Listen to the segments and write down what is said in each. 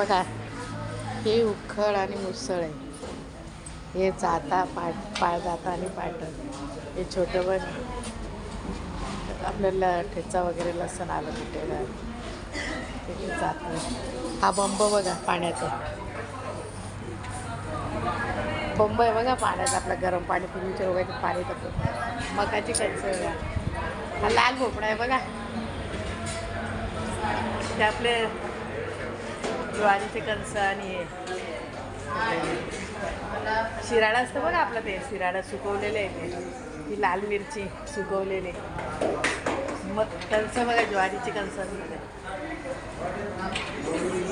बघा हे उखळ आणि मुसळ आहे. हे जाता पाट पाय जाता आणि पाटण हे छोटं पण आपल्याला ठेचा वगैरे लसण आलं कुठेला ते जातं हा बंब बघा पाण्याचा. बंब आहे बघा पाण्याचा आपलं गरम पाणी पूर्वीच्या रोगाचे पाणी करतो मकाची कणसं बघा. हा लाल भोपळा आहे बघा. ते आपले ज्वारीचे कणसं आणि हे. शिराळा असतं बघा आपलं ते शिराळा सुकवलेलं आहे ते. ही लाल मिरची सुकवलेली. मग कणसं बघा ज्वारीची कणसं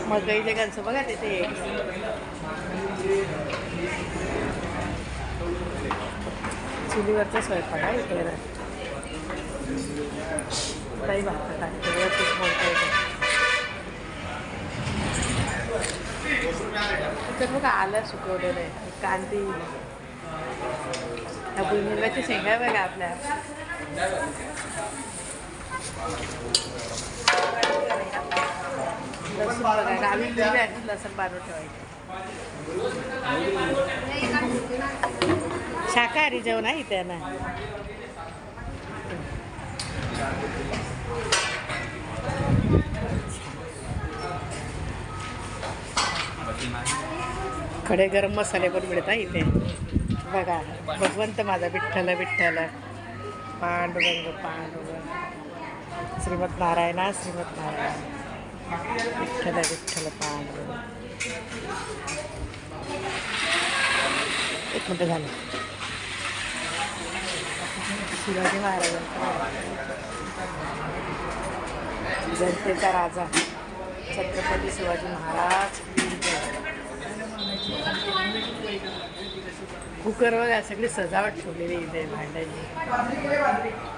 मकईचे कणसं बघा तिथे चुलीवरचा स्वयंपाक आहे ताई भाकर टाकते व्यवस्थित बघा आलं सुकवलेलं आहे. कांदी. ह्या भुईमुगाची शेंगा बघा आपल्या. लसूण बघा गावी दिली आहे लसूण बांधून ठेवायचं. शाकाहारी जेवण आहे इथे ना? खडे गरम मसाले पण मिळतात इथे. बघा भगवंत माझा विठ्ठल विठ्ठल. पांडुरंग पांडुरंग. श्रीमत नारायणा श्रीमत नारायण. विठ्ठल विठ्ठल पांडुरंग. एक मिनटं झालं. शिवाजी महाराजांचा जनतेचा राजा. छत्रपती शिवाजी महाराज. कुकर वगैरे सगळी सजावट ठेवलेली इथे भांड्याची.